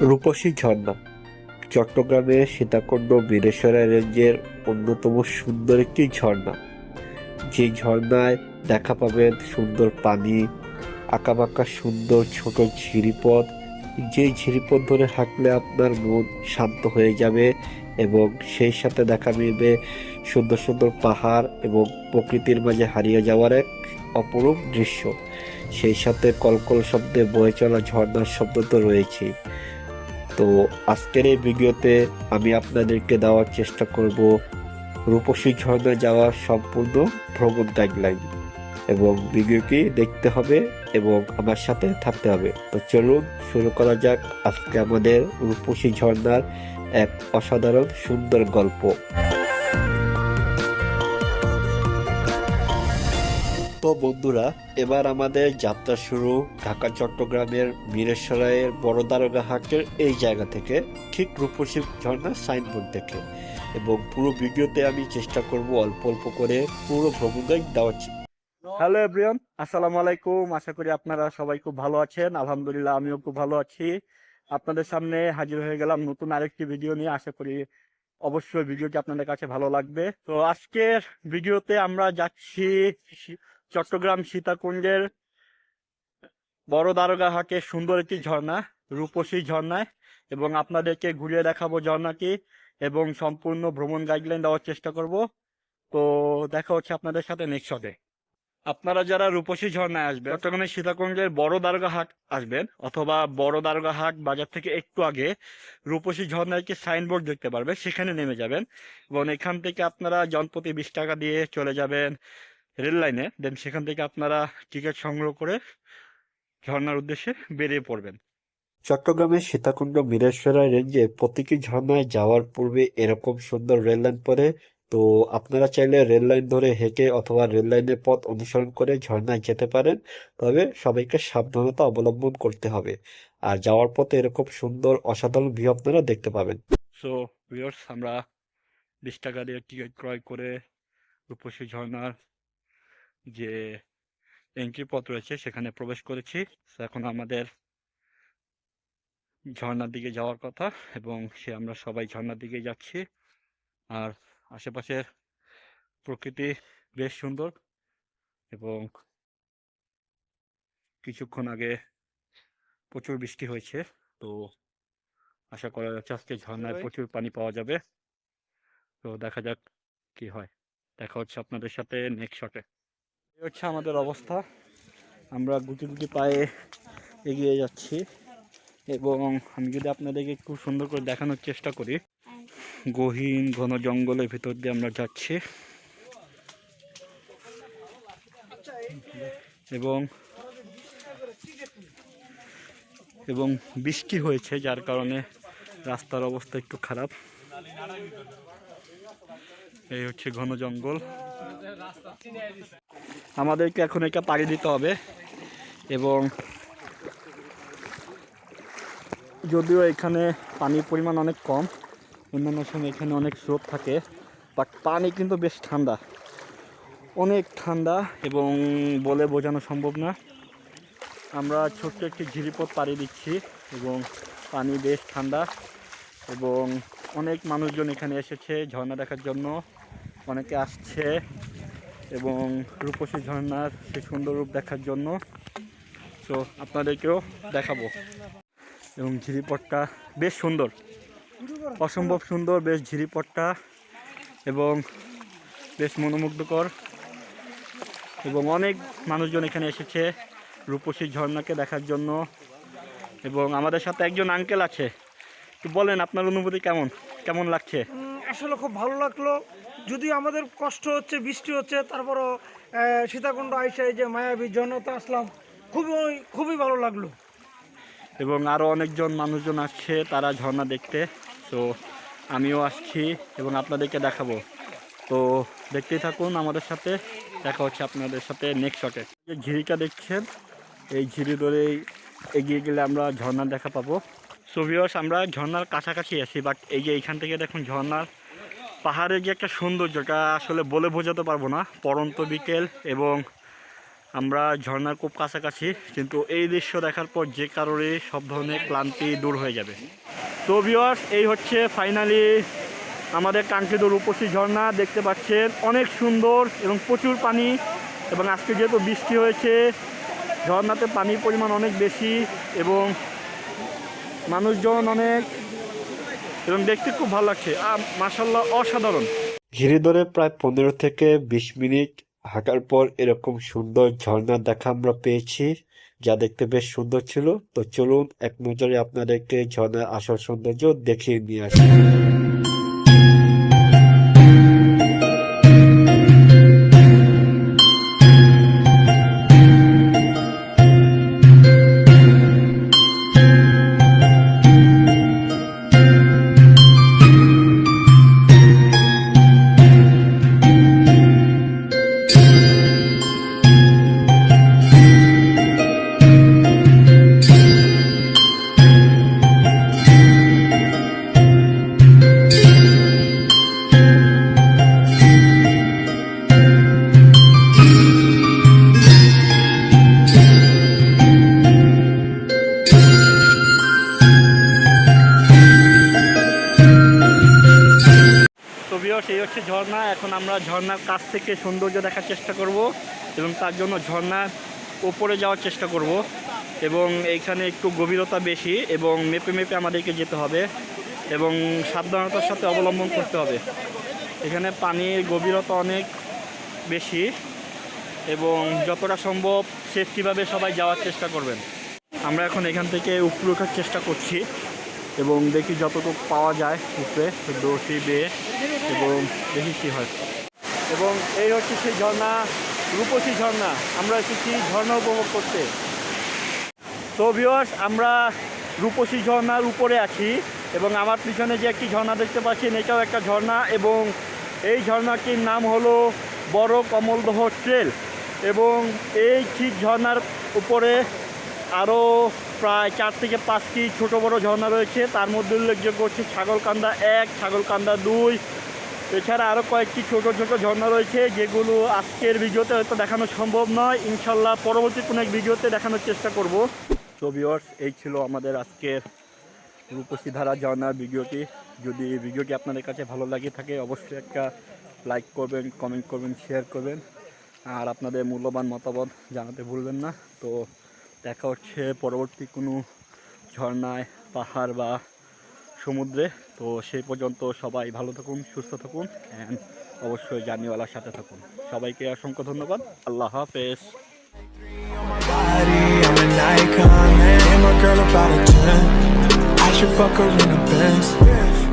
রূপসী ঝর্ণা, চট্টগ্রামের সীতাকুণ্ড বীরেশ্বরা রেঞ্জের অন্যতম সুন্দর একটি ঝর্ণা। যে ঝর্ণায় দেখা পাবেন সুন্দর পানি, আঁকাবাঁকা সুন্দর ছোট ঝিরিপথ। যে ঝিরিপথ ধরে হাঁটলে আপনার মন শান্ত হয়ে যাবে এবং সেই সাথে দেখা মিলবে সুন্দর সুন্দর পাহাড় এবং প্রকৃতির মাঝে হারিয়ে যাওয়ার এক অপরূপ দৃশ্য। সেই সাথে কলকল শব্দে বয়ে চলা ঝর্ণার শব্দ তো রয়েছে তো আজকের এই ভিডিওতে আমি আপনাদেরকে দেওয়ার চেষ্টা করব রূপসী ঝর্ণা যাওয়ার সম্পূর্ণ ভ্রমণ গাইডলাইন এবং ভিডিওটি দেখতে হবে এবং আমার সাথে থাকতে হবে। তো চলুন শুরু করা যাক আজকে আমাদের রূপসী ঝর্ণার এক অসাধারণ সুন্দর গল্প। তো বন্ধুরা, এবার আমাদের যাত্রা শুরু ঢাকা, চট্টগ্রামের বীরেশ্বরায়ের বড় দারোগা হাটের এই জায়গা থেকে, ঠিক রূপসী ঝর্ণার সাইনবোর্ড দেখে এবং পুরো ভিডিওতে আমি চেষ্টা করব অল্প অল্প করে পুরো ভ্রমণ গাইড দেওয়ার হ্যালো এভরিওয়ান আসসালামু আলাইকুম। আশা করি আপনারা সবাই খুব ভালো আছেন। আলহামদুলিল্লাহ, আমিও খুব ভালো আছি। আপনাদের সামনে হাজির হয়ে গেলাম নতুন আরেকটি ভিডিও নিয়ে। আশা করি অবশ্যই ভিডিওটি আপনাদের কাছে ভালো লাগবে। তো আজকের ভিডিওতে আমরা যাচ্ছি চট্টগ্রাম সীতাকুণ্ডের বড় দারোগা হাটে সুন্দর একটি ঝর্ণা, রূপসী ঝর্ণায় এবং আপনাদেরকে ঘুরিয়ে দেখাবো ঝর্ণাটি এবং সম্পূর্ণ ভ্রমণ গাইডলাইন দেওয়ার চেষ্টা করব। তো দেখা হচ্ছে আপনাদের সাথে নেক্সট আপনারা যারা রূপসী ঝর্ণায় আসবেন, চট্টগ্রামের সীতাকুণ্ডের বড় দারোগা হাট আসবেন অথবা বড় দারোগা হাট বাজার থেকে একটু আগে রূপসী ঝর্ণার একটি সাইনবোর্ড দেখতে পারবেন, সেখানে নেমে যাবেন এবং এখান থেকে আপনারা জনপ্রতি বিশ টাকা দিয়ে চলে যাবেন। রেল লাইনে দেন সেখান থেকে আপনারা টিকিট সংগ্রহ করে ঝর্ণার উদ্দেশ্যে বেরিয়ে পড়বেন। চট্টগ্রামের সীতাকুণ্ড বীরেশ্বরা রেঞ্জে প্রতিটি ঝর্ণায় যাওয়ার পূর্বে এরকম সুন্দর রেল লাইন পরে তো আপনারা চাইলে রেল লাইন ধরে হেঁটে অথবা রেল লাইনের পথ অনুসরণ করে ঝর্ণায় যেতে পারেন তবে সবাইকে সাবধানতা অবলম্বন করতে হবে। আর যাওয়ার পথে এরকম সুন্দর অসাধারণ ভিউ আপনারা দেখতে পাবেন। সো ভিউয়ার্স আমরা বিশ টাকা দিয়ে টিকিট ক্রয় করে রূপসী ঝর্ণার যে এন্ট্রি পথ রয়েছে সেখানে প্রবেশ করেছি। এখন আমাদের ঝর্ণার দিকে যাওয়ার কথা এবং সে আমরা সবাই ঝর্ণার দিকে যাচ্ছি। আর আশেপাশের প্রকৃতি বেশ সুন্দর এবং কিছুক্ষণ আগে প্রচুর বৃষ্টি হয়েছে। তো আশা করা যাচ্ছে আজকে ঝর্ণায় প্রচুর পানি পাওয়া যাবে। তো দেখা যাক কি হয়। দেখা হচ্ছে আপনাদের সাথে নেক্সট শটে হচ্ছে আমাদের অবস্থা। আমরা গুটি গুটি পায়ে এগিয়ে যাচ্ছি এবং আমি যদি আপনাদেরকে একটু সুন্দর করে দেখানোর চেষ্টা করি, গহীন ঘন জঙ্গলের ভিতর দিয়ে আমরা যাচ্ছি। এবং এবং বৃষ্টি হয়েছে, যার কারণে রাস্তার অবস্থা একটু খারাপ। এই হচ্ছে ঘন জঙ্গল। আমাদেরকে এখন এটা পাড়ি দিতে হবে এবং যদিও এখানে পানির পরিমাণ অনেক কম অন্যান্য সময় এখানে অনেক স্রোত থাকে বাট পানি কিন্তু বেশ ঠান্ডা। অনেক ঠান্ডা এবং বলে বোঝানো সম্ভব না। আমরা ছোট্ট একটি ঝিরিপথ পাড়ি দিচ্ছি এবং পানি বেশ ঠান্ডা। এবং অনেক মানুষজন এখানে এসেছে ঝর্ণা দেখার জন্য। অনেকে আসছে এবং রূপসী ঝর্ণার সেই সুন্দর রূপ দেখার জন্য। তো আপনাদেরকেও দেখাবো। এবং ঝিরিপথটা বেশ সুন্দর। অসম্ভব সুন্দর, বেশ ঝিরিপথটা এবং বেশ মনোমুগ্ধকর। এবং অনেক মানুষজন এখানে এসেছে রূপসী ঝর্ণাকে দেখার জন্য। এবং আমাদের সাথে একজন আঙ্কেল আছে। তো বলেন আপনার অনুভূতি কেমন? কেমন লাগছে? আসলে খুব ভালো লাগল। যদি আমাদের কষ্ট হচ্ছে বৃষ্টি হচ্ছে তারপরও সীতাকুণ্ড আইসা এই যে মায়াবী জনতা আসলাম খুবই খুবই ভালো লাগল। এবং আরও অনেকজন মানুষজন আসছে তারা ঝর্ণা দেখতে। তো আমিও আসছি এবং আপনাদেরকে দেখাবো। তো দেখতেই থাকুন আমাদের সাথে দেখা হচ্ছে আপনাদের সাথে নেক্সট শটে যে ঝিরিটা দেখছেন এই ঝিরি ধরেই এগিয়ে গেলে আমরা ঝর্ণা দেখা পাবো। সো আমরা ঝর্নার কাছাকাছি আছি বাট এই যে এইখান থেকে দেখুন ঝর্ণার পাহাড়ের যে একটা সৌন্দর্যটা আসলে বলে বোঝাতে পারব না। পরন্ত বিকেল এবং আমরা ঝর্ণার খুব কাছাকাছি, কিন্তু এই দৃশ্য দেখার পর যে কারণে সব ধরনের ক্লান্তি দূর হয়ে যাবে। তো ভিওয়ার্স এই হচ্ছে ফাইনালি আমাদের কাঙ্ক্ষিত রূপসী ঝর্ণা। দেখতে পাচ্ছেন, অনেক সুন্দর এবং প্রচুর পানি এবং আজকে যেহেতু বৃষ্টি হয়েছে, ঝর্ণাতে পানির পরিমাণ অনেক বেশি এবং মানুষজন অনেক এবং দেখতে খুব ভালো লাগছে। আর মাসাল্লাহ অসাধারণ। ঘিরে ধরে প্রায় পনেরো থেকে বিশ মিনিট হাঁটার পর এরকম সুন্দর ঝর্ণা দেখা আমরা পেয়েছি, যা দেখতে বেশ সুন্দর ছিল। তো চলুন, এক নজরে আপনাদেরকে ঝর্ণার আসল সৌন্দর্য দেখিয়ে নিয়ে আসি। ভিউয়ার্স এই হচ্ছে ঝর্ণা। এখন আমরা ঝর্ণার কাছ থেকে সৌন্দর্য দেখার চেষ্টা করব এবং তার জন্য ঝর্ণার উপরে যাওয়ার চেষ্টা করব এবং এইখানে একটু গভীরতা বেশি এবং মেপে মেপে আমাদেরকে যেতে হবে এবং সাবধানতার সাথে অবলম্বন করতে হবে। এখানে পানির গভীরতা অনেক বেশি এবং যতটা সম্ভব সেফটিভাবে সবাই যাওয়ার চেষ্টা করবেন। আমরা এখন এখান থেকে উপরে ওঠার চেষ্টা করছি এবং দেখি যতটুকু পাওয়া যায় উপরে দড়ি বেয়ে। এবং কী হয়? এবং এই হচ্ছে সেই ঝর্ণা, রূপসী ঝর্ণা। আমরা এসেছি ঝর্ণা উপভোগ করতে। তো ভিওয়ার্স আমরা রূপসী ঝর্ণার উপরে আছি এবং আমার পিছনে যে একটি ঝর্ণা দেখতে পাচ্ছেন, এটাও একটা ঝর্ণা এবং এই ঝর্ণাটির নাম হলো বড় কমলদহ ট্রেল এবং এই ঠিক ঝর্ণার উপরে আরও প্রায় চার থেকে পাঁচটি ছোট বড় ঝর্ণা রয়েছে। তার মধ্যে উল্লেখযোগ্য হচ্ছে ছাগলকান্দা এক, ছাগলকান্দা দুই এছাড়া আরও কয়েকটি ছোট ছোট ঝর্ণা রয়েছে, যেগুলো আজকের ভিডিওতে হয়তো দেখানো সম্ভব নয়। ইনশাল্লাহ পরবর্তী কোনো এক ভিডিওতে দেখানোর চেষ্টা করব। তো ভিউয়ার্স এই ছিল আমাদের আজকের রূপসী ধারা ঝর্ণার ভিডিওটি। যদি ভিডিওটি আপনাদের কাছে ভালো লাগে থাকে, অবশ্যই একটা লাইক করবেন কমেন্ট করবেন শেয়ার করবেন। আর আপনাদের মূল্যবান মতামত জানাতে ভুলবেন না। তো দেখা হচ্ছে পরবর্তী কোনো ঝর্ণায়, পাহাড় বা সমুদ্রে। তো সেই পর্যন্ত সবাই ভালো থাকুন সুস্থ থাকুন অ্যান্ড অবশ্যই জানিওয়ালার সাথে থাকুন সবাইকে অসংখ্য ধন্যবাদ আল্লাহ হাফেজ my body, I'm an icon, man. And my girl about a 10. I should fuck her in.